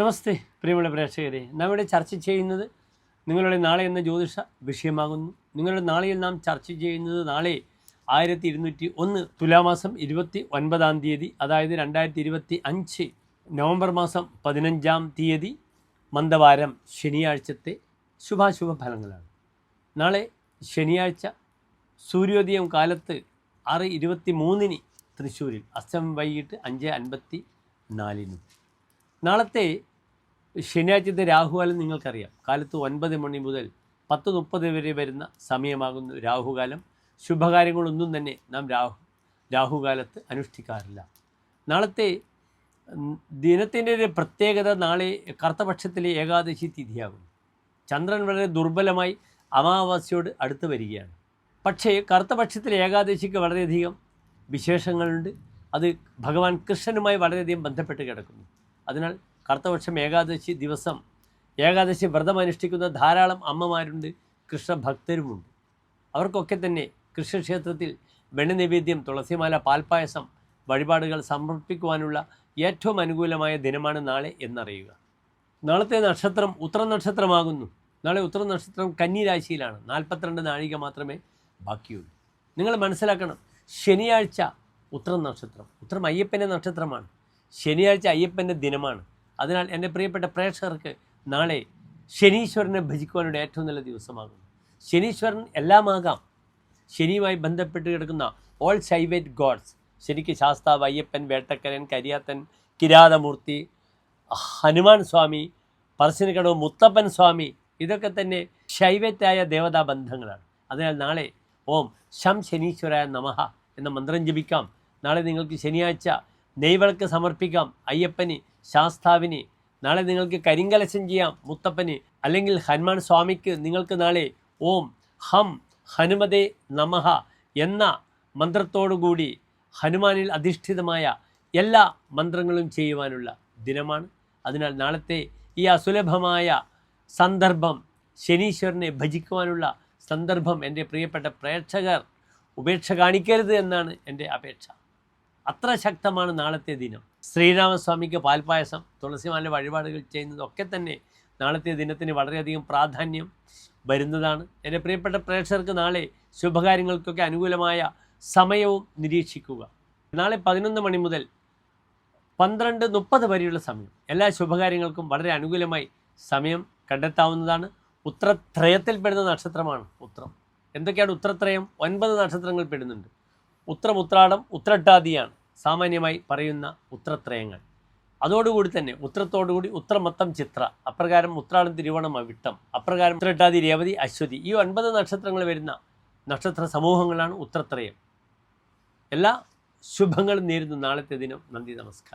നമസ്തേ പ്രിയമുള്ള പ്രേക്ഷകരെ. നാം ഇവിടെ ചർച്ച ചെയ്യുന്നത് നിങ്ങളുടെ നാളെ എന്ന ജ്യോതിഷ വിഷയമാകുന്നു. നിങ്ങളുടെ നാളെയിൽ നാം ചർച്ച ചെയ്യുന്നത് നാളെ ആയിരത്തി ഇരുന്നൂറ്റി ഒന്ന് തുലാമാസം ഇരുപത്തി ഒൻപതാം തീയതി അതായത് രണ്ടായിരത്തി ഇരുപത്തി അഞ്ച് നവംബർ മാസം പതിനഞ്ചാം തീയതി മന്ദവാരം ശനിയാഴ്ചത്തെ ശുഭാശുഭ ഫലങ്ങളാണ്. നാളെ ശനിയാഴ്ച സൂര്യോദയം കാലത്ത് ആറ് ഇരുപത്തി മൂന്നിന് തൃശ്ശൂരിൽ അസ്തം വൈകിട്ട് അഞ്ച് അൻപത്തി നാലിനും നാളത്തെ ശനിയാഴ്ചത്തെ രാഹുകാലം നിങ്ങൾക്കറിയാം. കാലത്ത് ഒൻപത് മണി മുതൽ പത്ത് മുപ്പത് വരെ വരുന്ന സമയമാകുന്നു രാഹുകാലം. ശുഭകാര്യങ്ങളൊന്നും തന്നെ നാം രാഹു രാഹുകാലത്ത് അനുഷ്ഠിക്കാറില്ല. നാളത്തെ ദിനത്തിന്റെ ഒരു പ്രത്യേകത നാളെ കറുത്തപക്ഷത്തിലെ ഏകാദശി തിഥിയാകുന്നു. ചന്ദ്രൻ വളരെ ദുർബലമായി അമാവാസ്യയോട് അടുത്ത് വരികയാണ്. പക്ഷേ കറുത്തപക്ഷത്തിലെ ഏകാദശിക്ക് വളരെയധികം വിശേഷങ്ങളുണ്ട്. അത് ഭഗവാൻ കൃഷ്ണനുമായി വളരെയധികം ബന്ധപ്പെട്ട് കിടക്കുന്നു. അതിനാൽ കറുത്തപക്ഷം ഏകാദശി ദിവസം. ഏകാദശി വ്രതം അനുഷ്ഠിക്കുന്ന ധാരാളം അമ്മമാരുണ്ട് കൃഷ്ണഭക്തരുമുണ്ട്. അവർക്കൊക്കെ തന്നെ കൃഷ്ണക്ഷേത്രത്തിൽ വെണ്ണ നിവേദ്യം തുളസിമാല പാൽപ്പായസം വഴിപാടുകൾ സമർപ്പിക്കുവാനുള്ള ഏറ്റവും അനുകൂലമായ ദിനമാണ് നാളെ എന്നറിയുക. നാളത്തെ നക്ഷത്രം ഉത്തര നക്ഷത്രമാകുന്നു. നാളെ ഉത്തര നക്ഷത്രം കന്നി രാശിയിലാണ്. നാൽപ്പത്തിരണ്ട് നാഴിക മാത്രമേ ബാക്കിയുള്ളൂ. നിങ്ങൾ മനസ്സിലാക്കണം ശനിയാഴ്ച ഉത്തരം നക്ഷത്രം ഉത്തരം അയ്യപ്പന്റെ നക്ഷത്രമാണ്. ശനിയാഴ്ച അയ്യപ്പന്റെ ദിനമാണ്. അതിനാൽ എന്റെ പ്രിയപ്പെട്ട പ്രേക്ഷകർക്ക് നാളെ ശനീശ്വരനെ ഭജിക്കുവാനുള്ള ഏറ്റവും നല്ല ദിവസമാകുന്നു. ശനീശ്വരൻ എല്ലാമാകാം. ശനിയുമായി ബന്ധപ്പെട്ട് കിടക്കുന്ന ഓൾ സൈവേറ്റ് ഗോഡ്സ് ശനിക്ക് ശാസ്താവ് അയ്യപ്പൻ വേട്ടക്കരൻ കരിയാത്തൻ കിരാതമൂർത്തി ഹനുമാൻ സ്വാമി പറശ്ശിനിക്കടവ് മുത്തപ്പൻ സ്വാമി ഇതൊക്കെ തന്നെ ശൈവത്തായ ദേവതാ ബന്ധങ്ങളാണ്. അതിനാൽ നാളെ ഓം ശം ശനീശ്വരായ നമഹ എന്ന മന്ത്രം ജപിക്കാം. നാളെ നിങ്ങൾക്ക് ശനിയാഴ്ച നെയ്വിളക്ക് സമർപ്പിക്കാം. അയ്യപ്പന് ശാസ്താവിന് നാളെ നിങ്ങൾക്ക് കരിങ്കലശം ചെയ്യാം മുത്തപ്പന്. അല്ലെങ്കിൽ ഹനുമാൻ സ്വാമിക്ക് നിങ്ങൾക്ക് നാളെ ഓം ഹം ഹനുമതേ നമഹ എന്ന മന്ത്രത്തോടുകൂടി ഹനുമാനിൽ അധിഷ്ഠിതമായ എല്ലാ മന്ത്രങ്ങളും ചെയ്യുവാനുള്ള ദിനമാണ്. അതിനാൽ നാളത്തെ ഈ അസുലഭമായ സന്ദർഭം ശനീശ്വരനെ ഭജിക്കുവാനുള്ള സന്ദർഭം എന്റെ പ്രിയപ്പെട്ട പ്രേക്ഷകർ ഉപേക്ഷ കാണിക്കരുത് എന്നാണ് എന്റെ അപേക്ഷ. അത്ര ശക്തമാണ് നാളത്തെ ദിനം. ശ്രീരാമസ്വാമിക്ക് പാൽപ്പായസം തുളസിമാല വഴിപാടുകൾ ചെയ്യുന്നതൊക്കെ തന്നെ നാളത്തെ ദിനത്തിന് വളരെയധികം പ്രാധാന്യം വരുന്നതാണ്. എന്റെ പ്രിയപ്പെട്ട പ്രേക്ഷകർക്ക് നാളെ ശുഭകാര്യങ്ങൾക്കൊക്കെ അനുകൂലമായ സമയവും നിരീക്ഷിക്കുക. നാളെ പതിനൊന്ന് മണി മുതൽ പന്ത്രണ്ട് മുപ്പത് വരെയുള്ള സമയം. എല്ലാ ശുഭകാര്യങ്ങൾക്കും വളരെ അനുകൂലമായി സമയം കണ്ടെത്താവുന്നതാണ്. ഉത്രത്രയത്തിൽപ്പെടുന്ന നക്ഷത്രമാണ് ഉത്രം. എന്തൊക്കെയാണ് ഉത്രത്രയം? ഒൻപത് നക്ഷത്രങ്ങൾ പെടുന്നുണ്ട്. ഉത്രം ഉത്രാടം ഉത്രട്ടാദിയാണ് സാമാന്യമായി പറയുന്ന ഉത്രത്രയങ്ങൾ. അതോടുകൂടി തന്നെ ഉത്രത്തോടുകൂടി ഉത്രമത്തം ചിത്ര അപ്രകാരം ഉത്രാടം തിരുവണം അവിട്ടം അപ്രകാരം ഉത്രട്ടാതി രേവതി അശ്വതി ഈ ഒൻപത് നക്ഷത്രങ്ങൾ വരുന്ന നക്ഷത്ര സമൂഹങ്ങളാണ് ഉത്രത്രയം എല്ലാ ശുഭങ്ങളും നേരുന്നു. നാളത്തെ ദിനം നന്ദി നമസ്കാരം.